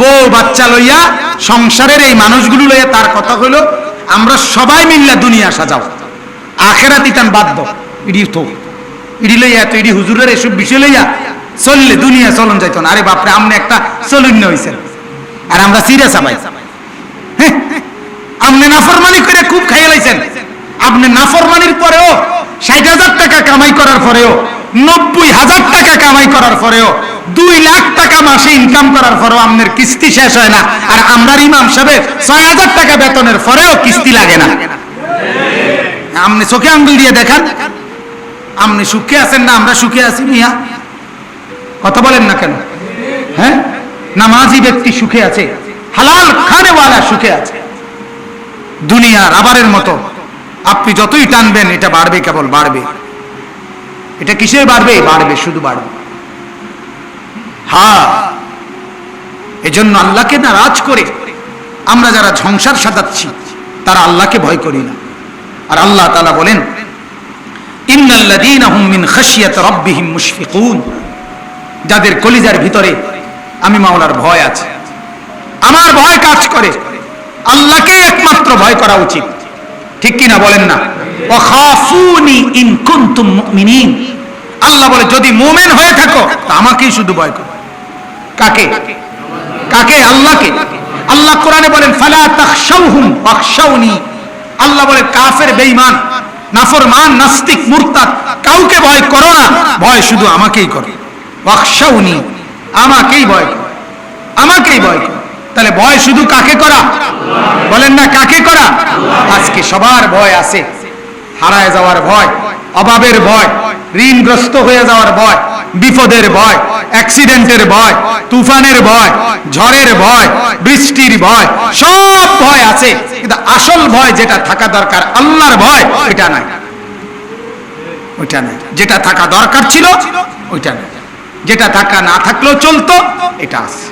বউ বাচ্চা লইয়া সংসারের এই মানুষগুলো লইয়া তার কথা হইল, আমরা সবাই মিল্লা দুনিয়া সাজাও আখেরা দিতাম বাধ্য ইডি তো, ইডি লইয়া তো ইডি হুজুরের এসব বিষয় লইয়া চললে দুনিয়া চলন যাইতো না। আরে বাপরে, আমনে একটা চলুন্য হয়েছেন আর আমরা সিরিয়াস হ্যাঁ আপনি নাফরমানি করে খুব খাইয়ে লাইছেন। আপনি নাফরমানির পরেও ষাট হাজার টাকা কামাই করার পরেও, নব্বই হাজার টাকা কামাই করার পরেও দুই লাখ টাকা মাসে ইনকাম করার পরেও আপনার কিস্তি শেষ হয় না। আর আমরা ইমাম সাহেব ছয় হাজার টাকা বেতনের পরেও কিস্তি লাগে না। আপনি চোখে আঙ্গুল দিয়ে দেখান। আপনি সুখে আছেন না? আমরা সুখে আছি মিয়া। কথা বলেন না কেন? হ্যাঁ? নামাজি ব্যক্তি সুখে আছে, হালাল খানেওয়ালা সুখে আছে। দুনিয়া রাবারের মতো। আপনি যতই টানবেন, এটা বাড়বে কেবল বাড়বে। এটা কিসের বাড়বে? বাড়বে, শুধু বাড়বে। হ্যাঁ। এজন্য আল্লাহকে নারাজ করে আমরা যারা সংসার সাজাচ্ছি তারা আল্লাহকে ভয় করি না। আর আল্লাহ তালা বলেন যাদের কলিজার ভিতরে আমি মাওলার ভয় আছে। আমার ভয় কাজ করে। আল্লাহকে একমাত্র ভয় করা উচিত। ঠিক কিনা বলেন না? আল্লাহ বলে, যদি মোমেন হয়ে থাকো আমাকেই শুধু ভয় করো কাকে? কাকে? আল্লাহকে। আল্লাহ কোরআনে বলেন, ফালা তাখশাউহুম ওয়াখশাউনি আল্লাহ বলে, কাফের, বেঈমান, নাফরমান, নাস্তিক, মুরতাদ, কাউকে ভয় করো না। ভয় শুধু আমাকেই করো। ওয়াখশাউনি আমাকেই ভয় করো। আমাকেই ভয় করো। তাহলে ভয় শুধু কাকে করা? বলেন না, কাকে করা? আজকে সবার ভয় আছে। হারায় যাওয়ার ভয়। অভাবের ভয়, ঋণগ্রস্ত হয়ে যাওয়ার ভয়, বিপদের ভয় অ্যাক্সিডেন্টের ভয়, তুফানের ভয়, ঝড়ের ভয়, বৃষ্টির ভয়, সব ভয় আছে। কিন্তু আসল ভয় যেটা থাকা দরকার, আল্লাহর ভয়, ওইটা নাই। ওইটা নাই। যেটা থাকা দরকার ছিল, ওইটা নাই। যেটা থাকা না থাকলেও চলতো, এটা আছে।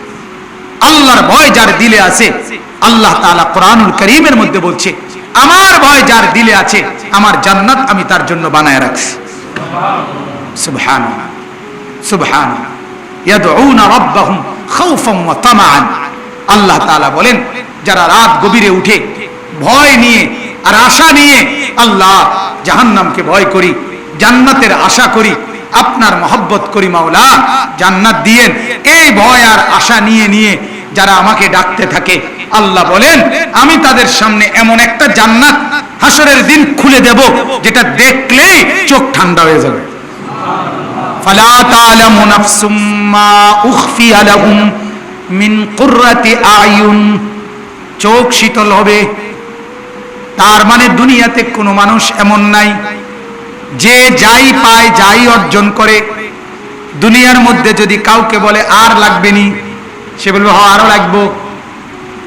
আল্লাহর ভয় যার দিলে আছে, আল্লাহ তাআলা কোরআনুল করিমের মধ্যে বলছে, আমার ভয় যার দিলে আছে আমার জান্নাত আমি তার জন্য বানায় রাখছি। আল্লাহ বলেন, যারা রাত গভীরে উঠে ভয় নিয়ে আর আশা নিয়ে আল্লাহ জাহান্নামকে ভয় করি, জান্নাতের আশা করি, আপনার মহব্বত করি মাওলা, জান্নাত দিয়েন। এই ভয় আর আশা নিয়ে নিয়ে যারা আমাকে ডাকতে থাকে, আল্লাহ বলেন, আমি তাদের সামনে এমন একটা জান্নাত হাসরের দিন খুলে দেব, যেটা দেখলেই চোখ ঠান্ডা হয়ে যাবে। ফালা তা'লামু নাফসুম মা উখফিয়া মিন কুররাতি আয়ুন। চোখ শীতল হবে, তার মানে দুনিয়াতে কোনো মানুষ এমন নাই। যে যাই পায়, যাই অর্জন করে। দুনিয়ার মধ্যে যদি কাউকে বলে, আর লাগবে নি? সে বলবে হ আরও লাগবো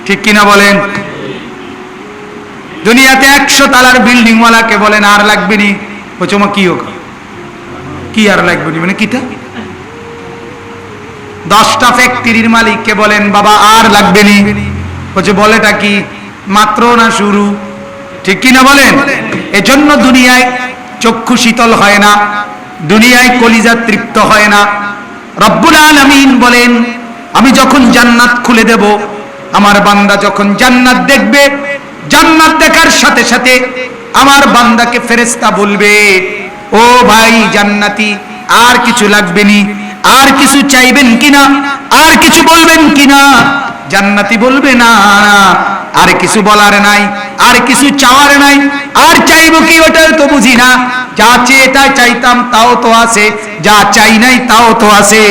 ঠিক কিনা বলেন? দুনিয়াতে একশো তালার বিল্ডিং ওয়ালাকে বলেন, আর লাগবে নি। বলছে কি হোক? কি আর লাগবে নি? মানে কিটা? দশটা ফ্যাক্টরির মালিককে বলেন, বাবা, আর লাগবে নি। বলছে, বলেটা কি? মাত্র না শুরু? ঠিক কিনা বলেন? এজন্য দুনিয়ায় চক্ষু শীতল হয় না, দুনিয়ায় কলিজা তৃপ্ত হয় না। রব্বুল আলামিন বলেন আমি যখন জান্নাত খুলে দেব, আমার বান্দা যখন জান্নাত দেখবে, জান্নাত দেখার সাথে সাথে আমার বান্দাকে ফেরেস্তা বলবে, ও ভাই জান্নাতি, আর কিছু লাগবে নি আর কিছু চাইবেন কিনা, আর কিছু বলবেন কিনা? জান্নাতি বলবে, না আর কিছু বলার নাই, আর কিছু চাওয়ার নাই, আর চাইব কি ওটাও তো বুঝি না, যা চেয়ে এটা চাইতাম তাও তো আছে, যা চাই নাই তাও তো আছে।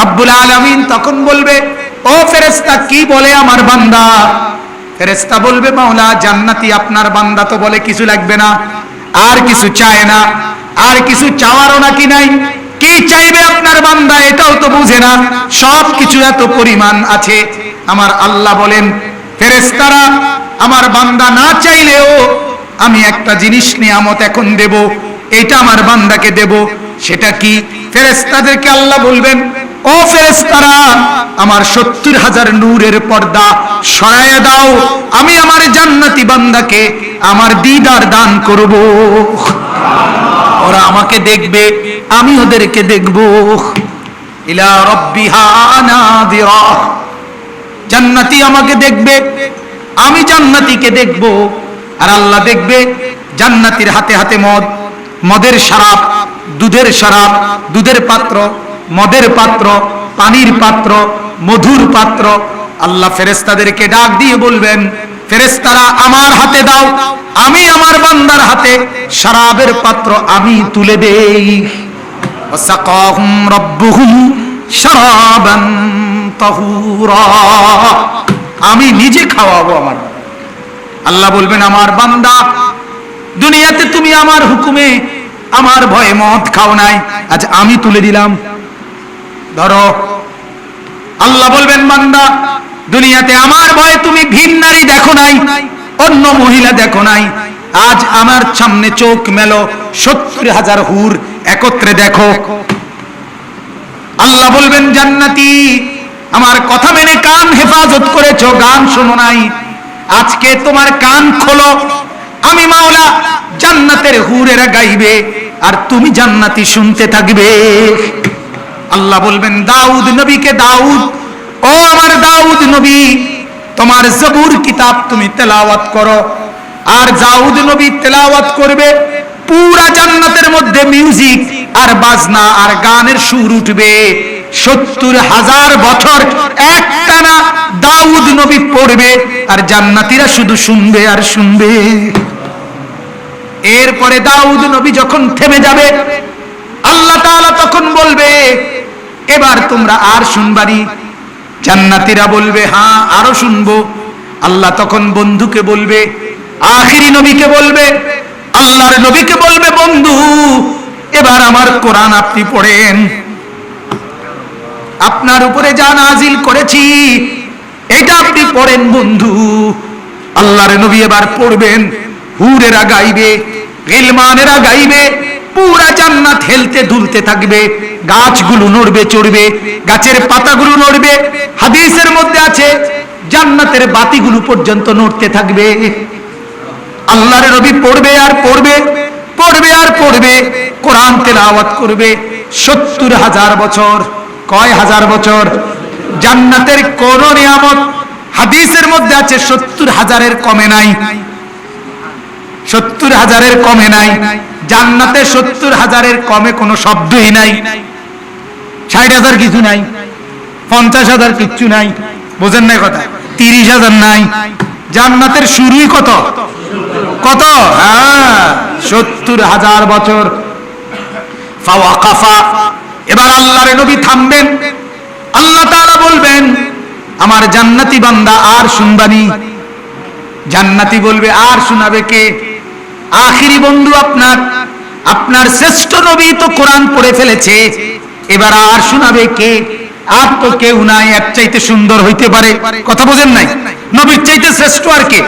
রব্বুল আলামিন তখন বলবে, ও ফেরেস্তা কি বলে আমার বান্দা? ফেরেস্তা বলবে, মাওলা, জান্নাতি আপনার বান্দা তো বলে কিছু লাগবে না, আর কিছু চায় না, আর কিছু চাওয়ারও নাকি নাই। কি চাইবে আপনার বান্দা এটাও তো বুঝে না, সব কিছু এত পরিমাণ আছে। আমার আল্লাহ বলেন ফেরেস্তারা আমার বান্দা না চাইলেও আমি একটা জিনিস নিয়ামত এখন দেব, এটা আমার বান্দাকে দেব, সেটা কি? ফেরেস্তাদেরকে আল্লাহ বলবেন ও ফেরেস্তারা আমার সত্তর হাজার নূরের পর্দা সরায় দাও, আমি আমার জান্নাতি বান্দাকে আমার দিদার দান করব। ওরা আমাকে দেখবে, আমি ওদেরকে দেখব। ইলা রব্বিহা নাযিরা, জান্নাতি আমাকে দেখবে, আমি জান্নাতিকে দেখব। আর আল্লাহ দেখবে, জান্নাতির হাতে হাতে মদ, মদের শরাব, দুধের শরাব, দুধের পাত্র মদের পাত্র, পানির পাত্র, মধুর পাত্র। আল্লাহ ফেরেস্তাদেরকে ডাক দিয়ে বলবেন ফেরেস্তারা আমার হাতে দাও, আমি আমার বান্দার হাতে শরাবের পাত্র আমি তুলে দেই। আমি নিজে খাওয়াবো আমার আল্লাহ বলবেন, আমার বান্দা, দুনিয়াতে তুমি আমার হুকুমে আমার ভয়ে মদ খাও নাই, আজ আমি তুলে দিলাম। ধরো। আল্লাহ বলবেন, বান্দা, দুনিয়াতে আমার ভয়ে তুমি ভিন নারী দেখো নাই, অন্য মহিলা দেখো নাই। আজ আমার সামনে চোখ মেলো, সত্তর হাজার হুর একত্রে দেখো। আল্লাহ বলবেন, জান্নাতি, আমার কথা মেনে কান হেফাজত করেছ, গান শোনো নাই। আজকে তোমার কান খোলো, আমি মাওলা জান্নাতের হুরেরা গাইবে, আর তুমি জান্নাতি শুনতে থাকবে। আল্লাহ বলবেন, দাউদ নবীকে দাউদ, ও আমার দাউদ নবী, তোমার জবুর কিতাব তুমি তেলাওয়াত করো। আর দাউদ নবী তেলাওয়াত করবে, পুরা জান্নাতের মধ্যে মিউজিক আর বাজনা আর গানের সুর উঠবে। সত্তর হাজার বছর একটানা দাউদ নবী পড়বে আর জান্নাতীরা শুধু শুনবে আর শুনবে। এরপরে দাউদ নবী যখন থেমে যাবে, আল্লাহ তখন বলবে এবার তোমরা আর শুনবারি জান্নাতীরা বলবে হ্যাঁ আরও শুনব। আল্লাহ তখন বন্ধুকে বলবে, আখিরি নবীকে বলবে, আল্লাহর নবীকে বলবে, বন্ধু, এবার আমার কোরআন আপনি পড়েন। আপনার উপরে যা নাজিল করেছি, এটা আপনি পড়েন, বন্ধু। আল্লাহর নবী এবার পড়বেন, হুরেরা গাইবে, গিলমানেরা গাইবে পুরা জান্নাত হেলতে দুলতে থাকবে, গাছগুলো নড়বে, চড়বে, গাছের পাতাগুলো নড়বে, হাদিসের মধ্যে আছে, জান্নাতের বাতিগুলো পর্যন্ত নড়তে থাকবে। আল্লাহর নবী পড়বে আর পড়বে পড়বে আর পড়বে, কোরআন তেলাওয়াত করবে সত্তর হাজার বছর, কয় হাজার বছর? জান্নাতের কোন নিয়ামত হাদিসের মধ্যে আছে, সত্তর হাজারের কমে নাই। সত্তর হাজারের কমে নাই। জান্নাতে সত্তর হাজারের কমে কোনো শব্দই নাই। ষাট হাজার কিছু নাই। পঞ্চাশ হাজার কিচ্ছু নাই। বোঝেন নাই কথা? তিরিশ হাজার নাই। জান্নাতের শুরুই কত? কত? হ্যাঁ সত্তর হাজার বছর। এবার আল্লাহর নবী থামবেন। আল্লাহ তাআলা বলবেন, আমার জান্নাতি বান্দা আর শুনবানি। জান্নাতি বলবে, আর শোনাবে কে? আখিরি বন্ধু আপনার আপনার শ্রেষ্ঠ নবী তো কোরআন পড়ে ফেলেছে। এবার আর শোনাবে কে? আর তো কেউ নাই, এক চাইতে সুন্দর হইতে পারে। কথা বোঝেন নাই? নবীর চাইতে শ্রেষ্ঠ আর কে?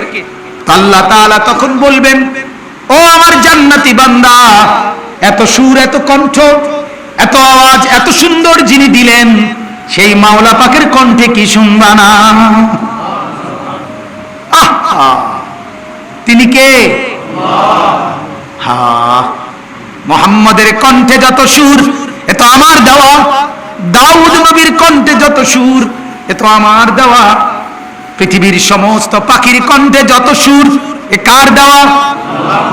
আল্লাহ তাআলা তখন বলবেন, ও আমার জান্নাতি বান্দা, এত সুর, এত কণ্ঠ, এত আওয়াজ, এত সুন্দর যিনি দিলেন, সেই মাওলা পাকের কণ্ঠে কি শুনবা না! তিনি কে? মোহাম্মদের কণ্ঠে যত সুর, এ তো আমার দেওয়া। দাউদ নবীর কণ্ঠে যত সুর, এ তো আমার দেওয়া। পৃথিবীর সমস্ত পাখির কণ্ঠে যত সুর, এ কার দেওয়া?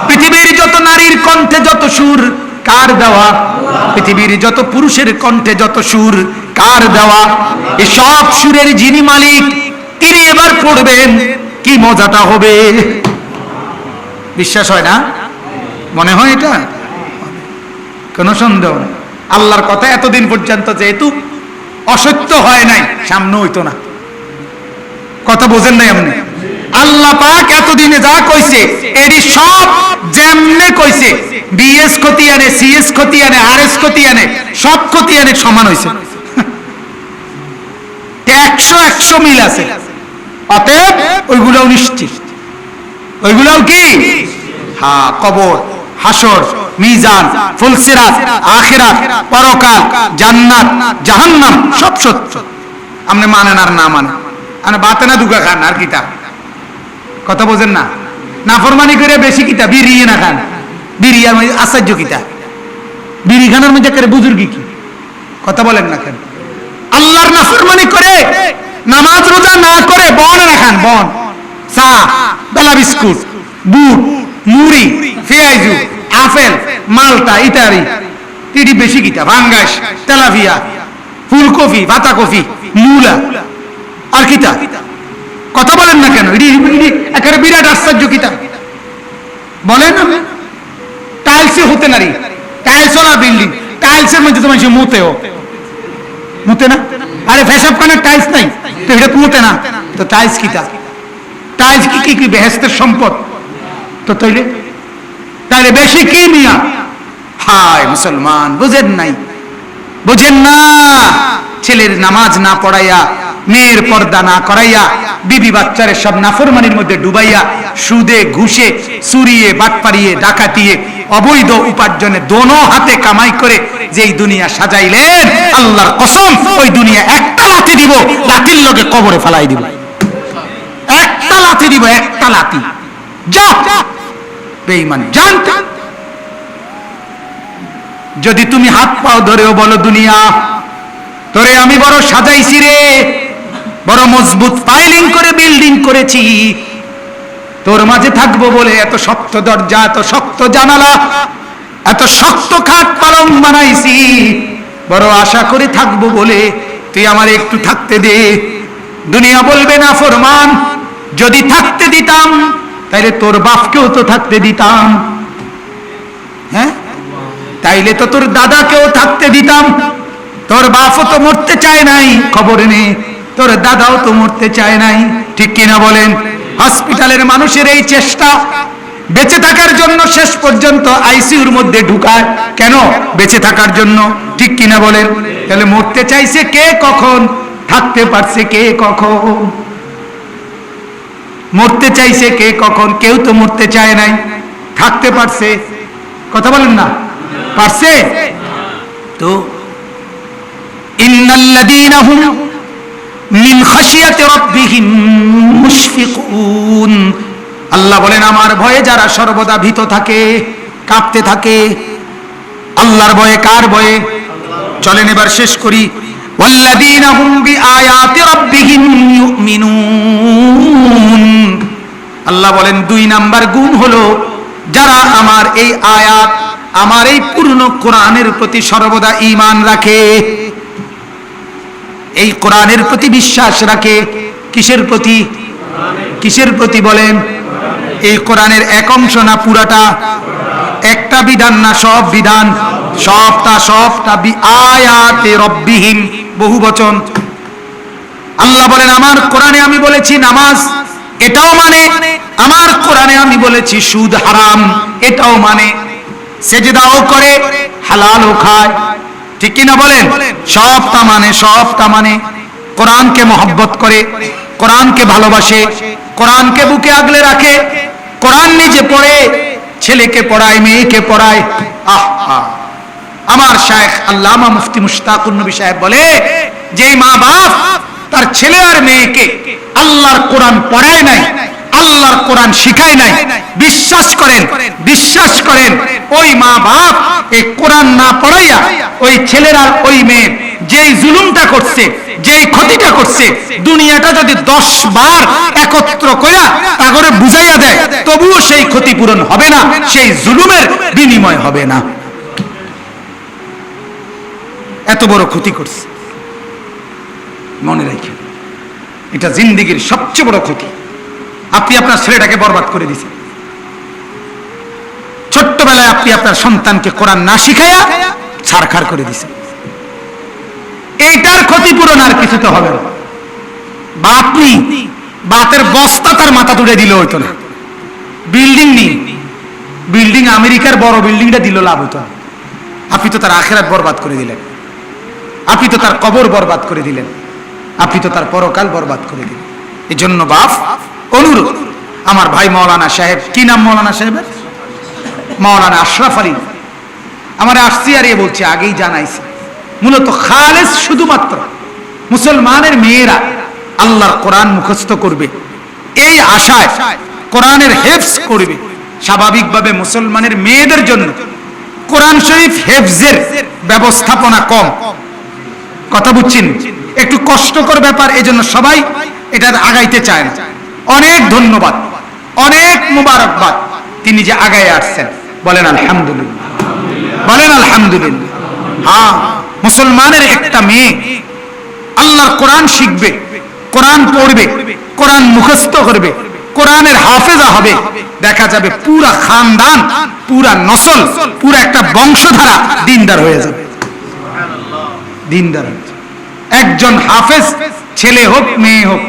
পৃথিবীর যত নারীর কণ্ঠে যত সুর, কার দেওয়া? পৃথিবীর যত পুরুষের কণ্ঠে যত সুর, কার দেওয়া? এ সব সুরের যিনি মালিক, তিনি এবার পড়বেন, কি মজাটা হবে? বিশ্বাস হয় না? মনে হয় এটা? কোন সন্দেহ? নেই আল্লাহর কথা এতদিন পর্যন্ত যেহেতু অসত্য হয় নাই, সামনে হইতো না। কথা বোঝেন নাই আপনি? আল্লাহ পাক এতদিনে যা কইছে এটি সব যেমনে কইছে। বিএস ক্ষতি আনে সিএস ক্ষতি আনে আর এস ক্ষতি আনে সব ক্ষতি আনে সমান হইছে। একশো একশো মিল আছে। অতএব ওইগুলো নিশ্চিত। ওইগুলোও কি? হ্যাঁ কবর, হাসর, মিজান, ফুলসিরাত, আখিরাত, পরকাল, জান্নাত, জাহান্নাম, সব সত্য। আপনি মানেন আর না মানেন। আর বাতে না দুগা খান, আর কিতা কথা বোঝেন না? নাফরমানি করে বেশি কিতা বিরিয়ে না খান। বিরিয়া আশ্চর্য কিতা বিড়ি খানার মধ্যে করে বুজুর্গি কি? কথা বলেন না কেন? আল্লাহর নাফরমানি করে, নামাজ রোজা না করে, বন রাখান বন। চা বেলা বিস্কুট বুট, মুড়ি পেঁয়াজু আপেল, মালটা ইত্যাদি এটি বেশি কিতা ভাঙ্গাস, তেলাপিয়া, ফুলকপি বাতাকপি মূলা, আর কিতা কথা বলেন না কেন? একেবারে বিরাট আশ্চর্য কিতা বলেন টাইলসে হতে নারি টাইলসও না বিল্ডিং, টাইলসের মধ্যে তো মানুষ মুতেও। মুতে না? আরে ফেসব কানের টাইলস নাই? তো এটা মুতে না। তো টাইলস কিতা টাইলস কি কি বেহেস্তের সম্পদ? তো তৈলে তাহলে বেশি কি মিয়া? হায় মুসলমান, বুঝেন নাই। বুঝেন না। ছেলের নামাজ না পড়াইয়া, মেয়ের পর্দা না করাইয়া, বিবি বাচ্চারে সব নাফরমানির মধ্যে ডুবাইয়া, সুদে, ঘুষে, চুরিয়ে বাটপারিয়ে ডাকাতিয়ে, অবৈধ উপার্জনে দোনো হাতে কামাই করে যেই দুনিয়া সাজাইলেন, আল্লাহর কসম, ওই দুনিয়া একটা লাথি দিব লাথির লগে কবরে ফেলাই দিব। একটা দিব একটা লাথি যা বেঈমান। যদি তুমি হাত পাও ধরেও বলো দুনিয়া, তোরে আমি বড় সাজাইছি রে, বড় মজবুত ফাইলিং করে বিল্ডিং করেছি। তোর মাঝে থাকব বলে এত শক্ত দরজা, এত শক্ত জানালা, এত শক্ত খাট পালং বানাইছি। বড় আশা করে থাকব বলে তুই আমার একটু থাকতে দে। দুনিয়া বলবে না ফরমান যদি থাকতে দিতাম, তাইলে তোর বাপকেও তো থাকতে দিতাম। হ্যাঁ? তাইলে তো তোর দাদাকেও থাকতে দিতাম। তোর বাপও তো মরতে চায় নাই, খবর নেই তোর দাদাও তো মরতে চায় নাই। ঠিক কিনা বলেন? হসপিটালের মানুষের এই চেষ্টা বেঁচে থাকার জন্য শেষ পর্যন্ত আইসিইউর মধ্যে ঢুকায়। কেন? বেঁচে থাকার জন্য। ঠিক কিনা বলেন? তাহলে মরতে চাইছে কে কখন? থাকতে পারছে কে কখন? মরতে চাইছে কে কখন? কেউ তো মরতে চায় নাই। থাকতে পারছে। কথা বলেন না। পারছে? তো আল্লাহ বলেন, আমার ভয়ে যারা সর্বদা ভীত থাকে, কাঁপতে থাকে, আল্লাহর ভয়ে, কার ভয়ে? চলেন এবার শেষ করি। ওয়াল্লাযীনা হুম আল্লাহ বলেন, দুই নাম্বার গুণ হলো যারা আমার এই আয়াত, আমার এই পূর্ণ কোরআনের প্রতি সর্বদা ঈমান রাখে, এই কোরআনের প্রতি বিশ্বাস রাখে, কিসের প্রতি? কিসের প্রতি বলেন? এই কোরআনের এক অংশ না পুরাটা? একটা বিধান না সব বিধান? সবটা সবটা আয়াতে রব্বিহীন বহু বচন আল্লাহ বলেন, আমার কোরআনে আমি বলেছি, নামাজ এটাও মানে আমার কোরআনে আমি বলেছি সুদ হারাম। এটাও মানে সেজদাও করে, হালালও খায়। ঠিক কিনা বলেন? সবটা মানে সবটা মানে। কোরআনকে মহব্বত করে, কোরআনকে ভালোবাসে, কোরআনকে বুকে আগলে রাখে। কোরআন নিজে পড়ে, ছেলেকে পড়ায়, মেয়েকে পড়ায়। আহ আমার শায়েখ আল্লামা মুফতি মুশতাকুর নবী সাহেব বলে যে মা বাপ তার ছেলে আর মেয়েকে আল্লাহর কোরআন পড়ায় নাই, আল্লাহর কোরআন শিখায় নাই। বিশ্বাস করেন বিশ্বাস করেন, ওই মা বাপ এই কোরআন না পড়াইয়া ওই ছেলের আর ওই মেয়ের যেই জুলুমটা করছে, যেই ক্ষতিটা করছে, দুনিয়াটা যদি দশ বার একত্র কইরা তাগরে বুঝাইয়া দেয়, তবুও সেই ক্ষতিপূরণ হবে না, সেই জুলুমের বিনিময় হবে না। এত বড় ক্ষতি করছে। মনে রাখি। এটা জিন্দিগির সবচেয়ে বড় ক্ষতি। আপনি আপনার ছেলেটাকে বরবাদ করে দিয়েছেন। ছোট্টবেলায় আপনি আপনার সন্তানকে কোরআন না শিখাইয়া ছাড়খাড় করে দিয়েছেন। এইটার ক্ষতিপূরণ আর কিছুতে হবে না। বা আপনি বাতের বস্তা তার মাথা তুলে দিলে হইতো না। বিল্ডিং নেই বিল্ডিং আমেরিকার বড় বিল্ডিংটা দিল লাভ হইতো আপনি তো তার আখেরাত বরবাদ করে দিলেন। আপনি তো তার কবর বরবাদ করে দিলেন। আপনি তো তার পরকাল বরবাদ করে দিলেন। এই জন্য বাপ, অনুরোধ, আমার ভাই মৌলানা সাহেব, কি নাম মৌলানা সাহেবের? মৌলানা আশরাফ আলী। আমার আসছি আর এ বলছে, আগেই জানাইছে। মূলত খালেস শুধুমাত্র মুসলমানের মেয়েরা আল্লাহর কোরআন মুখস্থ করবে। এই আশায় কোরআনের হেফস করবে। স্বাভাবিকভাবে মুসলমানের মেয়েদের জন্য কোরআন শরীফ হেফজের ব্যবস্থাপনা কম। কথা বুঝছেন? একটু কষ্টকর ব্যাপার, এজন্য সবাই এটা আগাইতে চায় না। অনেক ধন্যবাদ, অনেক মুবারকবাদ তিনি যে আগায় আসছেন। বলেন আলহামদুলিল্লাহ। বলেন আলহামদুলিল্লাহ। হ্যাঁ মুসলমানের একটা মেয়ে আল্লাহর কোরআন শিখবে, কোরআন পড়বে, কোরআন মুখস্থ করবে, কোরআনের হাফেজা হবে। দেখা যাবে পুরা খানদান, পুরা নসল, পুরা একটা বংশধারা দিনদার হয়ে যাবে। দিনদার। একজন হাফেজ, ছেলে হোক, মেয়ে হোক।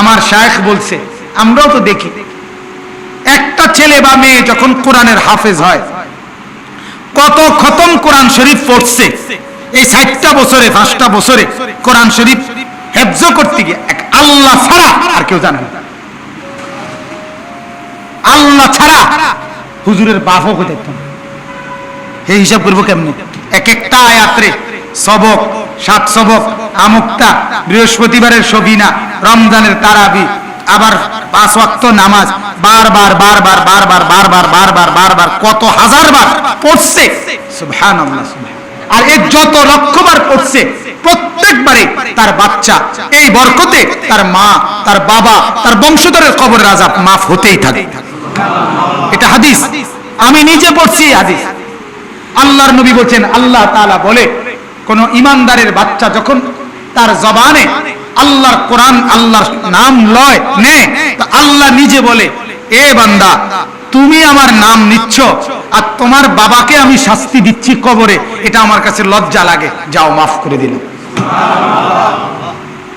আমার শায়েখ বলছে, আমরাও তো দেখি। একটা ছেলে বা মেয়ে যখন কোরআনের হাফেজ হয়, কত খতম কোরআন শরীফ পড়ছে। এই ষাটটা বছরে, পাঁচটা বছরে কোরআন শরীফ হেফজ করতে গিয়ে এক আল্লাহ ছাড়া আর কেউ জানে না। আল্লাহ ছাড়া হুজুরের বাপও না। এই হিসাব করব কেমনি? এক একটা আয়াত্রে সবক সাত সবক, আমুক্তা, বৃহস্পতিবারের সবিনা, রমজানের তারাবি, আবার পাঁচ ওয়াক্ত নামাজ, বারবার বারবার বারবার বারবার বারবার বারবার, কত হাজার বার পড়ছে আর যত লক্ষবার পড়ছে প্রত্যেকবারে তার বাচ্চা, এই বরকতে তার মা, তার বাবা, তার বংশধরের কবর রাজা মাফ হতেই থাকে। এটা হাদিস। আমি নিজে পড়ছি হাদিস। আল্লাহর নবী বলছেন, আল্লাহ তাআলা বলে কোন ইমানদারের বাচ্চা যখন তার জবানে আল্লাহর কোরআন, আল্লাহর নাম লয়, নে আল্লাহ নিজে বলে, এ বান্দা, তুমি আমার নাম নিচ্ছ আর তোমার বাবাকে আমি শাস্তি দিচ্ছি কবরে। এটা আমার কাছে লজ্জা লাগে। যাও, মাফ করে দিলাম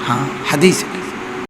হ্যাঁ হাদিস।